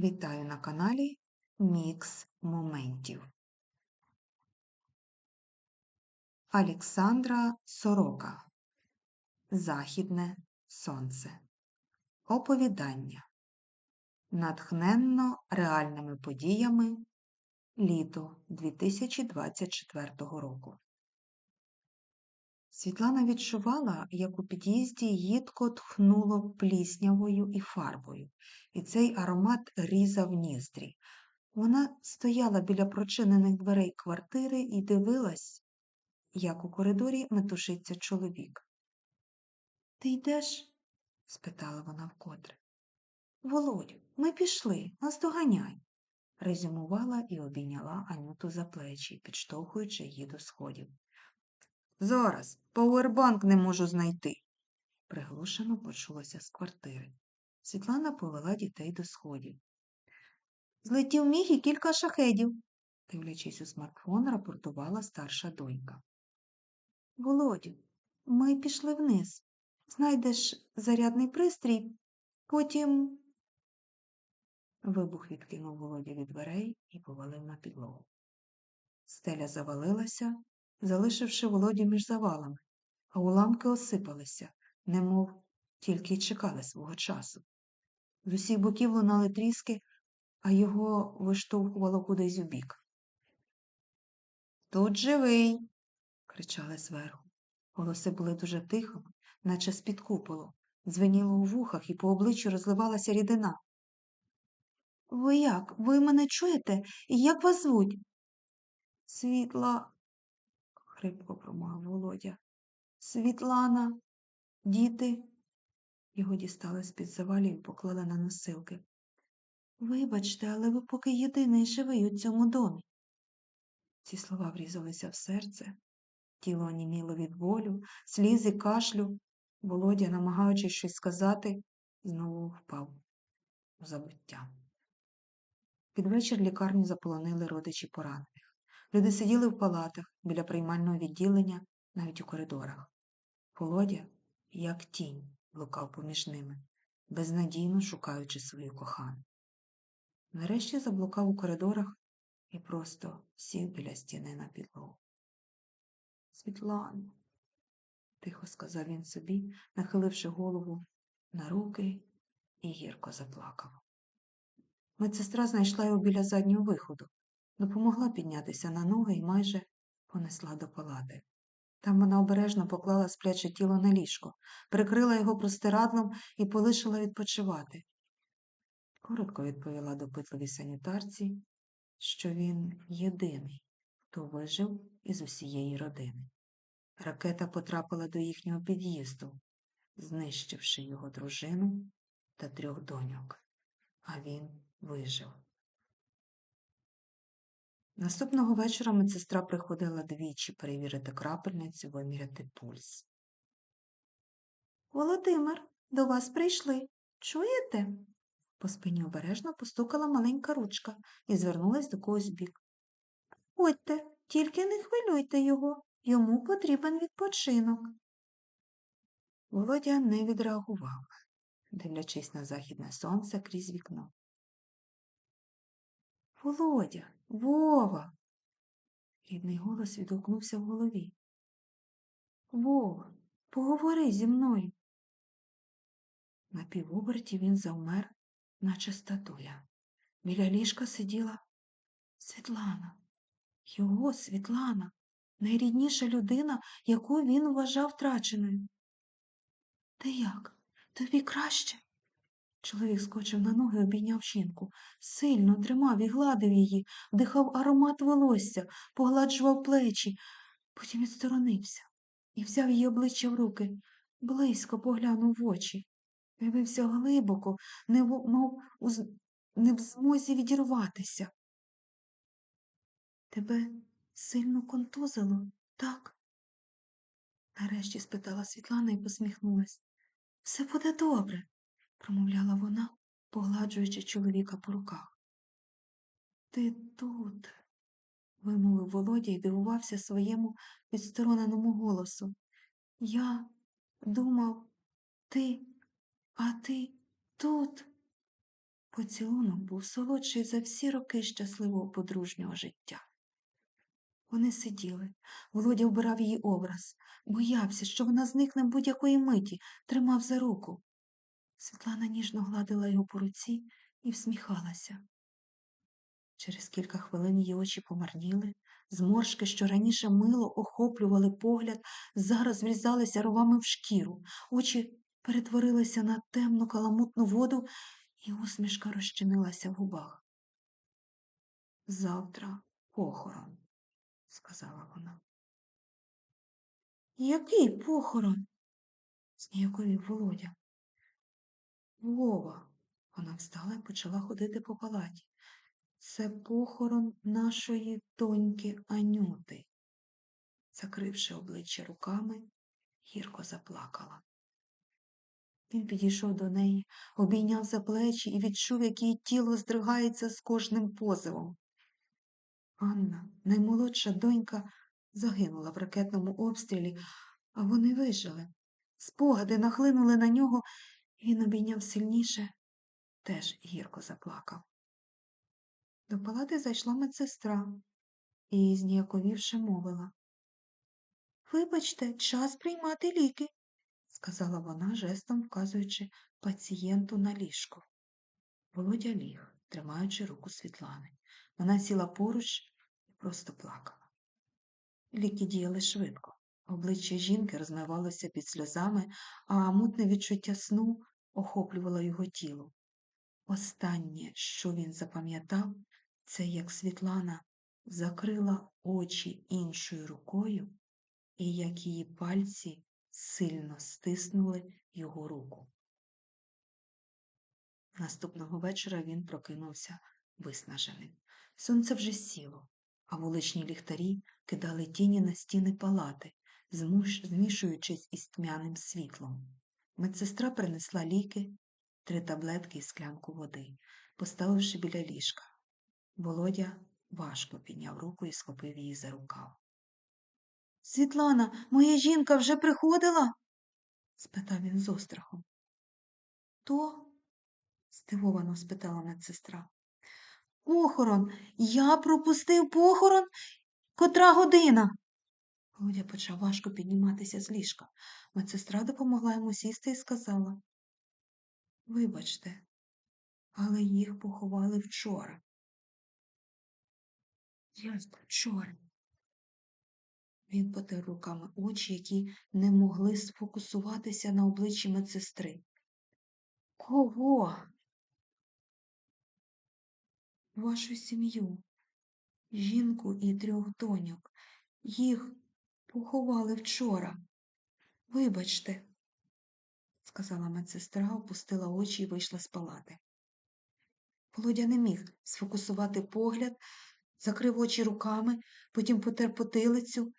Вітаю на каналі Мікс Моментів. Олександра Сорока Західне Сонце. Оповідання. Натхненно реальними подіями літо 2024 року. Світлана відчувала, як у під'їзді їдко тхнуло пліснявою і фарбою, і цей аромат різав ніздрі. Вона стояла біля прочинених дверей квартири і дивилась, як у коридорі метушиться чоловік. Ти йдеш? спитала вона вкотре. Володю, ми пішли, нас доганяй, резюмувала і обійняла Анюту за плечі, підштовхуючи її до сходів. Зараз пауербанк не можу знайти, приглушено почулося з квартири. Світлана повела дітей до сходів. Злетів міг і кілька шахедів, дивлячись у смартфон, рапортувала старша донька. Володю, ми пішли вниз. Знайдеш зарядний пристрій, потім. Вибух відкинув Володя від дверей і повалив на підлогу. Стеля завалилася, залишивши Володю між завалами, а уламки осипалися, немов тільки й чекали свого часу. З усіх боків лунали тріски, а його виштовхувало кудись у бік. Тут живий, кричали зверху. Голоси були дуже тихими, наче з-під куполу, дзвеніло у вухах і по обличчю розливалася рідина. Ви як? Ви мене чуєте? І як вас звуть? Світла, хрипко промовив Володя. Світлана, діти. Його дістали з-під завалів і поклали на носилки. Вибачте, але ви поки єдиний живий у цьому домі. Ці слова врізалися в серце, тіло оніміло від болю, слізи, кашлю. Володя, намагаючись щось сказати, знову впав у забуття. Під вечір лікарню заполонили родичі поранених. Люди сиділи в палатах біля приймального відділення, навіть у коридорах. Володя, як тінь, блукав поміж ними, безнадійно шукаючи свою кохану. Нарешті заблукав у коридорах і просто сів біля стіни на підлогу. Світлано, тихо сказав він собі, нахиливши голову на руки і гірко заплакав. Медсестра знайшла його біля заднього виходу, допомогла піднятися на ноги і майже понесла до палати. Там вона обережно поклала спляче тіло на ліжко, прикрила його простирадлом і полишила відпочивати. Коротко відповіла допитливій санітарці, що він єдиний, хто вижив із усієї родини. Ракета потрапила до їхнього під'їзду, знищивши його дружину та трьох доньок, а він вижив. Наступного вечора медсестра приходила двічі перевірити крапельницю, виміряти пульс. Володимир, до вас прийшли. Чуєте? По спині обережно постукала маленька ручка і звернулась до когось бік. Ходьте, тільки не хвилюйте його, йому потрібен відпочинок. Володя не відреагував, дивлячись на західне сонце крізь вікно. Володя, Вова. Рідний голос відгукнувся в голові. Вова, поговори зі мною. На півоберті він завмер, наче статуя. Біля ліжка сиділа Світлана, його Світлана, найрідніша людина, яку він вважав втраченою. Ти як? Тобі краще? Чоловік скочив на ноги, обійняв жінку, сильно тримав і гладив її, вдихав аромат волосся, погладжував плечі, потім відсторонився і взяв її обличчя в руки, близько поглянув в очі. Дивився глибоко, не в, мов у, не в змозі відірватися. Тебе сильно контузило, так? Нарешті спитала Світлана і посміхнулась. Все буде добре промовляла вона, погладжуючи чоловіка по руках. Ти тут, вимовив Володя і дивувався своєму відстороненому голосу. Я думав, ти, а ти тут. Поцілунок був солодший за всі роки щасливого подружнього життя. Вони сиділи. Володя вбирав її образ, боявся, що вона зникне будь-якої миті, тримав за руку. Світлана ніжно гладила його по руці і всміхалася. Через кілька хвилин її очі помарніли, зморшки, що раніше мило охоплювали погляд, зараз врізалися ровами в шкіру, очі перетворилися на темну каламутну воду, і усмішка розчинилася в губах. Завтра похорон, сказала вона. Який похорон? зніяковів Володя. Вова. Вона встала і почала ходити по палаті. Це похорон нашої доньки Анюти. Закривши обличчя руками, гірко заплакала. Він підійшов до неї, обійняв за плечі і відчув, як її тіло здригається з кожним позивом. Анна, наймолодша донька, загинула в ракетному обстрілі, а вони вижили. Спогади нахлинули на нього, він обійняв сильніше, теж гірко заплакав. До палати зайшла медсестра і, зніяковівши, мовила. Вибачте, час приймати ліки, сказала вона, жестом вказуючи пацієнту на ліжко. Володя ліг, тримаючи руку Світлани. Вона сіла поруч і просто плакала. Ліки діяли швидко. Обличчя жінки розмивалося під сльозами, а мутне відчуття сну охоплювало його тіло. Останнє, що він запам'ятав, це як Світлана закрила очі іншою рукою і як її пальці сильно стиснули його руку. Наступного вечора він прокинувся виснаженим. Сонце вже сіло, а вуличні ліхтарі кидали тіні на стіни палати, змішуючись із тьмяним світлом. Медсестра принесла ліки, три таблетки і склянку води, поставивши біля ліжка. Володя важко підняв руку і схопив її за рукав. Світлана, моя жінка вже приходила? спитав він з острахом. То? здивовано спитала медсестра. Похорон. Я пропустив похорон. Котра година? Володя почав важко підніматися з ліжка. Медсестра допомогла йому сісти і сказала. Вибачте, але їх поховали вчора. Як вчора? Він потер руками очі, які не могли сфокусуватися на обличчі медсестри. Кого? Вашу сім'ю, жінку і трьох доньок. Їх поховали вчора. Вибачте, сказала медсестра, опустила очі і вийшла з палати. Володя не міг сфокусувати погляд, закрив очі руками, потім потер потилицю.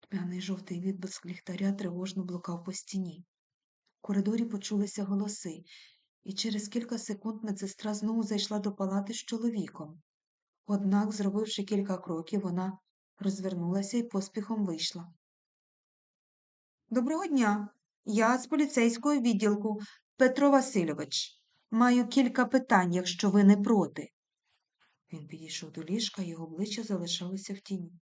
Тьмяний жовтий відблиск ліхтаря тривожно блукав по стіні. В коридорі почулися голоси, і через кілька секунд медсестра знову зайшла до палати з чоловіком. Однак, зробивши кілька кроків, вона розвернулася і поспіхом вийшла. Доброго дня. Я з поліцейського відділку Петро Васильович. Маю кілька питань, якщо ви не проти. Він підійшов до ліжка, його обличчя залишалося в тіні.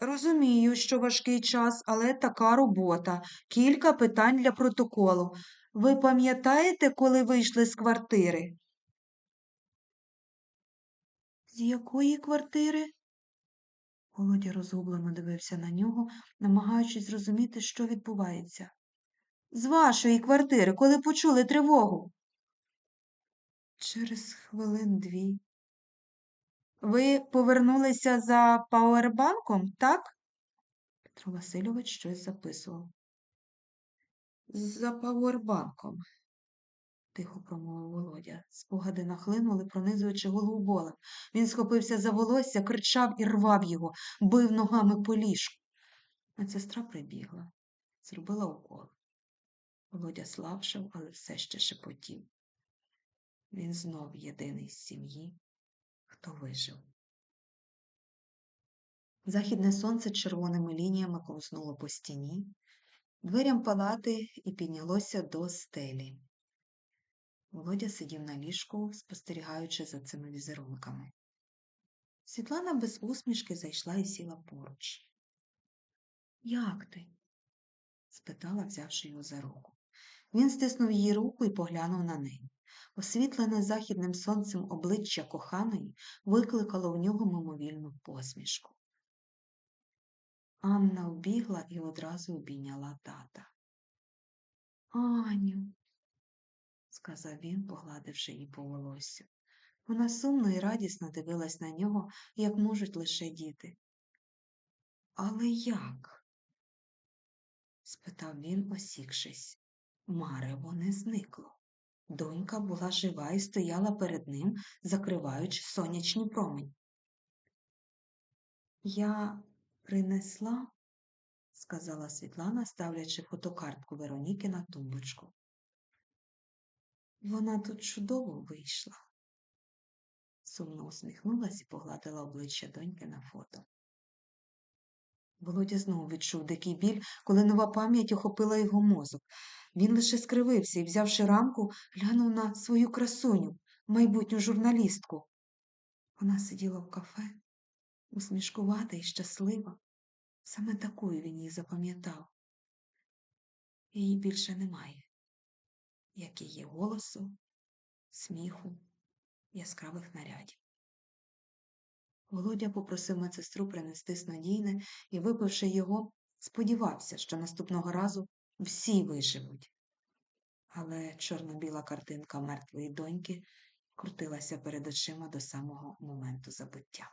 Розумію, що важкий час, але така робота. Кілька питань для протоколу. Ви пам'ятаєте, коли вийшли з квартири? З якої квартири? Володя розгублено дивився на нього, намагаючись зрозуміти, що відбувається. З вашої квартири, коли почули тривогу. Через хвилин дві. Ви повернулися за пауербанком, так? Петро Васильович щось записував. За пауербанком, тихо промовив Володя. Спогади нахлинули, пронизуючи голову болем. Він схопився за волосся, кричав і рвав його, бив ногами по ліжку. Медсестра прибігла, зробила укол. Володя слабшав, але все ще шепотів. Він знов єдиний з сім'ї, хто вижив. Західне сонце червоними лініями ковзнуло по стіні, дверям палати і піднялося до стелі. Володя сидів на ліжку, спостерігаючи за цими візерунками. Світлана без усмішки зайшла і сіла поруч. Як ти? спитала, взявши його за руку. Він стиснув її руку і поглянув на неї. Освітлене західним сонцем обличчя коханої викликало в нього мимовільну посмішку. Анна вбігла і одразу обійняла тата. Аню, сказав він, погладивши її по волосю. Вона сумно і радісно дивилась на нього, як можуть лише діти. Але як? спитав він, осікшись. Марево не зникло. Донька була жива і стояла перед ним, закриваючи сонячні промені. Я принесла, сказала Світлана, ставлячи фотокартку Вероніки на тумбочку. Вона тут чудово вийшла. Сумно усміхнулась і погладила обличчя доньки на фото. Володя знову відчув дикий біль, коли нова пам'ять охопила його мозок. Він лише скривився і, взявши рамку, глянув на свою красуню, майбутню журналістку. Вона сиділа в кафе, усмішкувата і щаслива. Саме такою він її запам'ятав. Її більше немає, як її голосу, сміху, яскравих нарядів. Володя попросив медсестру принести снодійне і, випивши його, сподівався, що наступного разу всі виживуть. Але чорно-біла картинка мертвої доньки крутилася перед очима до самого моменту забуття.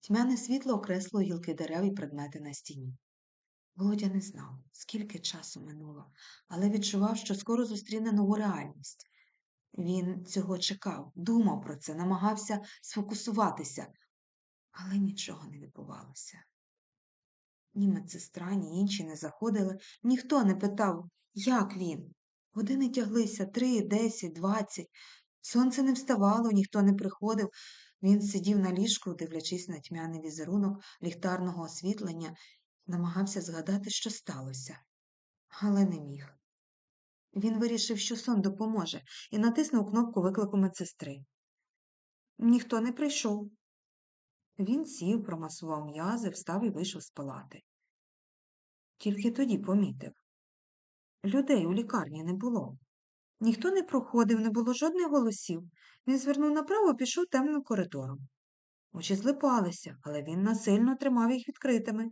Тьмяне світло окреслило гілки дерев і предмети на стіні. Володя не знав, скільки часу минуло, але відчував, що скоро зустріне нову реальність. Він цього чекав, думав про це, намагався сфокусуватися, але нічого не відбувалося. Ні медсестра, ні інші не заходили, ніхто не питав, як він. Години тяглися три, десять, двадцять. Сонце не вставало, ніхто не приходив. Він сидів на ліжку, дивлячись на тьмяний візерунок ліхтарного освітлення, намагався згадати, що сталося, але не міг. Він вирішив, що сон допоможе, і натиснув кнопку виклику медсестри. Ніхто не прийшов. Він сів, промасував м'язи, встав і вийшов з палати. Тільки тоді помітив. Людей у лікарні не було. Ніхто не проходив, не було жодних голосів. Він звернув направо пішов темним коридором. Очі злипалися, але він насильно тримав їх відкритими.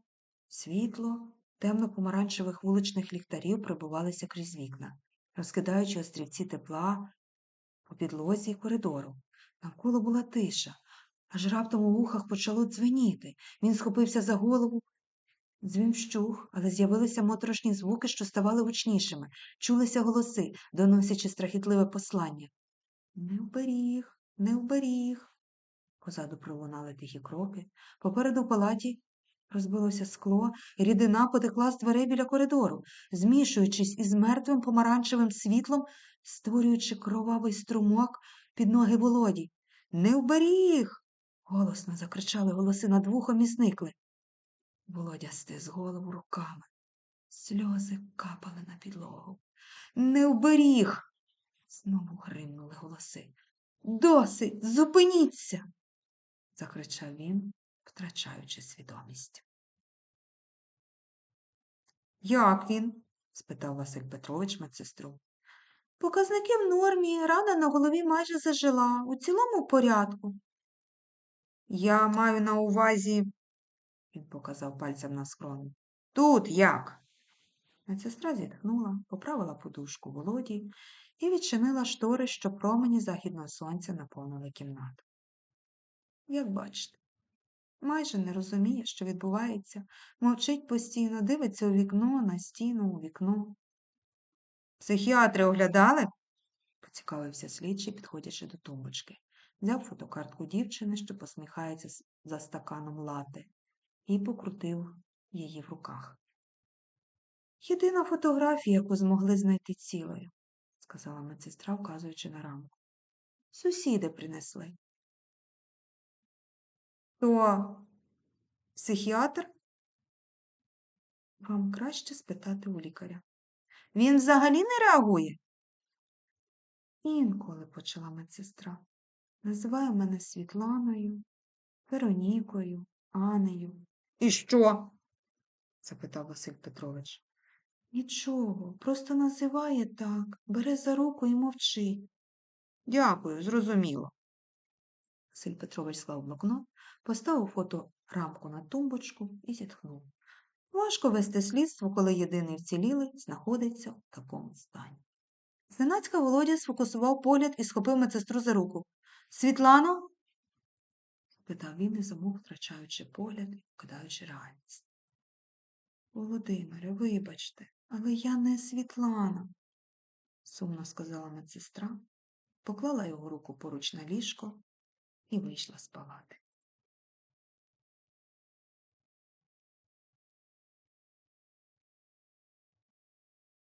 Світло, темно-помаранчевих вуличних ліхтарів пробивалися крізь вікна, розкидаючи острівці тепла по підлозі коридору. Навколо була тиша, аж раптом у вухах почало дзвеніти. Він схопився за голову. Дзвін вщух, але з'явилися моторошні звуки, що ставали гучнішими, чулися голоси, доносячи страхітливе послання. Не вберіг, не вберіг. Позаду пролунали тихі кроки. Попереду в палаті розбилося скло, рідина потекла з дверей біля коридору, змішуючись із мертвим помаранчевим світлом, створюючи кровавий струмок під ноги Володі. Не вберіг. голосно закричали голоси над вухом і зникли. Володя стис голову руками. Сльози капали на підлогу. Не вберіг. Знову гримнули голоси. Досить, зупиніться. закричав він, втрачаючи свідомість. Як він? спитав Василь Петрович медсестру. Показники в нормі, рана на голові майже зажила, у цілому порядку. Я маю на увазі, він показав пальцем на скроні. Тут як? Медсестра зітхнула, поправила подушку Володі і відчинила штори, що промені західного сонця наповнили кімнату. Як бачите, майже не розуміє, що відбувається, мовчить постійно, дивиться у вікно, на стіну, у вікно. Психіатри оглядали? поцікавився слідчий, підходячи до тумбочки. Взяв фотокартку дівчини, що посміхається за стаканом лати, і покрутив її в руках. Єдина фотографія, яку змогли знайти цілою, сказала медсестра, вказуючи на рамку. Сусіди принесли. То психіатр? Вам краще спитати у лікаря. Він взагалі не реагує? Інколи, почала медсестра, називає мене Світланою, Веронікою, Анею. І що? запитав Василь Петрович. Нічого, просто називає так, бере за руку і мовчить. Дякую, зрозуміло. Василь Петрович склав блокнот, поставив фото рамку на тумбочку і зітхнув. Важко вести слідство, коли єдиний вцілілий знаходиться в такому стані. Зненацька Володя сфокусував погляд і схопив медсестру за руку. Світлано? питав він і замовк, втрачаючи погляд і вкидаючи реальність. Володимире, вибачте, але я не Світлана, сумно сказала медсестра, поклала його руку поруч на ліжко і вийшла з палати.